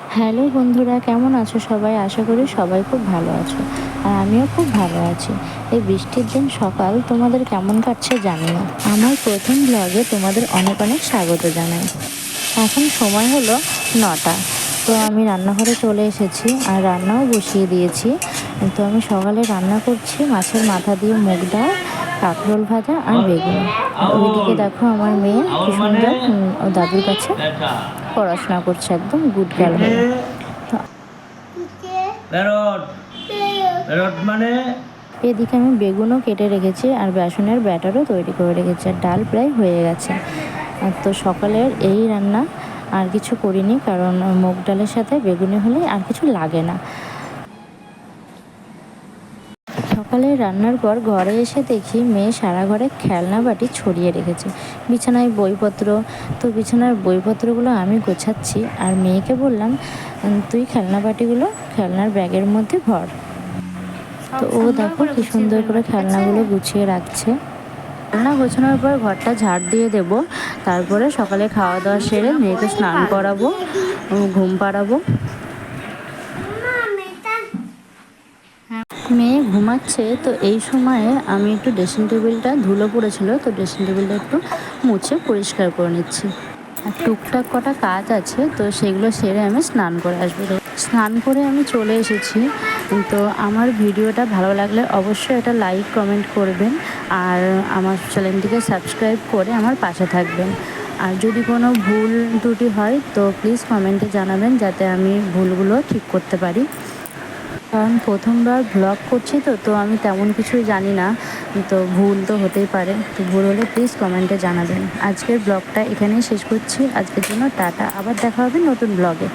Hello বন্ধুরা, কেমন আছো সবাই? আশা করি সবাই খুব ভালো আছো। আর আমিও খুব ভালো আছি। এই বৃষ্টির দিন সকাল তোমাদের কেমন কাটছে জানি না। আমার প্রথম ব্লগে তোমাদের অনেক অনেক স্বাগত জানাই। এখন সময় হলো নটা। তো আমি রান্নাঘরে চলে এসেছি আর রান্নাও বসিয়ে দিয়েছি। তো আমি সকালে রান্না করছি মাছের মাথা দিয়ে মুগ ডাল কাঁকরোল ভাজা আর বেগুন। ওইদিকে দেখো আমার মেয়ে কি সুন্দর ও দাদুর কাছে পড়াশোনা করছে একদম গুড গার্ল হয়ে। মানে? এদিকে আমি বেগুনও কেটে রেখেছি আর বেসনের ব্যাটারও তৈরি করে রেখেছি আর ডাল প্রায় হয়ে গেছে। আর তো সকালের এই রান্না আর কিছু করিনি কারণ মুগ ডালের সাথে বেগুনি হলে আর কিছু লাগে না। সকালে রান্নার পর ঘরে এসে দেখি মেয়ে সারা ঘরে খেলনা বাটি ছড়িয়ে রেখেছে। বিছানায় বইপত্র তো বিছানার বইপত্রগুলো আমি গোছাচ্ছি আর মেয়েকে বললাম তুই খেলনা বাটিগুলো খেলনার ব্যাগের মধ্যে ভর। তো ও দেখো কি সুন্দর করে খেলনাগুলো গুছিয়ে রাখছে। খেলনা গোছানোর পর ঘরটা ঝাড় দিয়ে দেব। তারপরে সকালে খাওয়া দাওয়া সেরে মেয়েকে স্নান করাবো ঘুম পাড়াবো। মেয়ে ঘুমাচ্ছে, তো এই সময়ে আমি একটু ড্রেসিং টেবিলটা ধুলো পড়েছিল, তো ড্রেসিং টেবিলটা একটু মুছে পরিষ্কার করে নিচ্ছি। আর টুকটাক কটা কাজ আছে, তো সেগুলো সেরে আমি স্নান করে আসব। তো স্নান করে আমি চলে এসেছি, তো আমার ভিডিওটা ভালো লাগলে অবশ্যই এটা লাইক কমেন্ট করবেন, আর আমার চ্যানেলটিকে সাবস্ক্রাইব করে আমার পাশে থাকবেন। আর যদি কোনো ভুল ত্রুটি হয়, তো প্লিজ কমেন্টে জানাবেন, যাতে আমি ভুলগুলো ঠিক করতে পারি। কারণ প্রথমবার ব্লগ করছি তো তো আমি তেমন কিছুই জানি না। তো ভুল তো হতেই পারে। তো ভুল হলে প্লিজ কমেন্টে জানাবেন। আজকের ব্লগটা এখানেই শেষ করছি। আজকের জন্য টাটা। আবার দেখা হবে নতুন ব্লগে